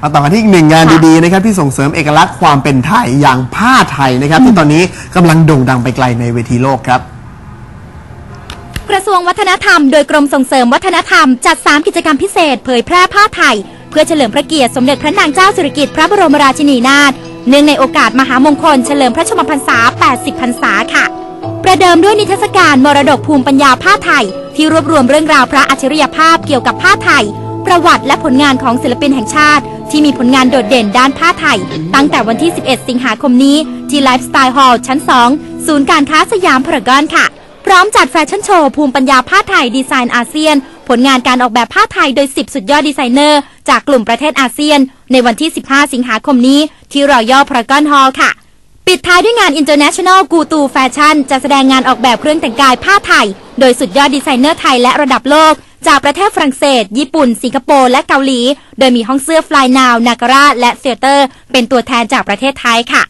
มาต่อกันที่อีกหนึ่งงานดีๆนะครับที่ส่งเสริมเอกลักษณ์ความเป็นไทยอย่างผ้าไทยนะครับ ที่ตอนนี้กำลังโด่งดังไปไกลในเวทีโลกครับ กระทรวงวัฒนธรรมโดยกรมส่งเสริมวัฒนธรรม จัด 3 กิจกรรมพิเศษ เผยแพร่ผ้าไทย เพื่อเฉลิมพระเกียรติสมเด็จพระนางเจ้าสิริกิติ์พระบรมราชินีนาถเนื่องในโอกาสมหามงคลเฉลิมพระชนมพรรษา 80 พรรษาค่ะ ประเดิมด้วยนิทรรศการมรดกภูมิปัญญาผ้าไทย ที่รวบรวมเรื่องราวพระอัจฉริยภาพเกี่ยวกับผ้าไทย ประวัติและผลงานของศิลปินแห่งชาติ ที่มีผลงานโดดเด่นด้านผ้าไทย ตั้งแต่วันที่ 11 สิงหาคมนี้ ที่ไลฟ์สไตล์ฮอลล์ชั้น 2 ศูนย์การค้าสยามพารากอนค่ะ พร้อมจัดแฟชั่นโชว์ภูมิปัญญาผ้าไทยดีไซน์อาเซียน ผลงานการออกแบบผ้าไทยโดย 10 สุดยอดดีไซเนอร์ จากกลุ่มประเทศอาเซียน ในวันที่ 15 สิงหาคมนี้ ที่รอยัลพารากอนฮอลล์ค่ะ ปิดท้ายด้วยงาน International g u t u Fashion จะแสดงงานออกแบบเครื่องแต่งกายผ้าไทย โดยสุดยอดดีไซเนอร์ไทยและระดับโลก จากประเทศฝรั่งเศส ญี่ปุ่น สิงคโปร์ และเกาหลี โดยมีห้องเสื้อ Fly Now Nagara และ Theater เป็นตัวแทนจากประเทศไทยค่ะ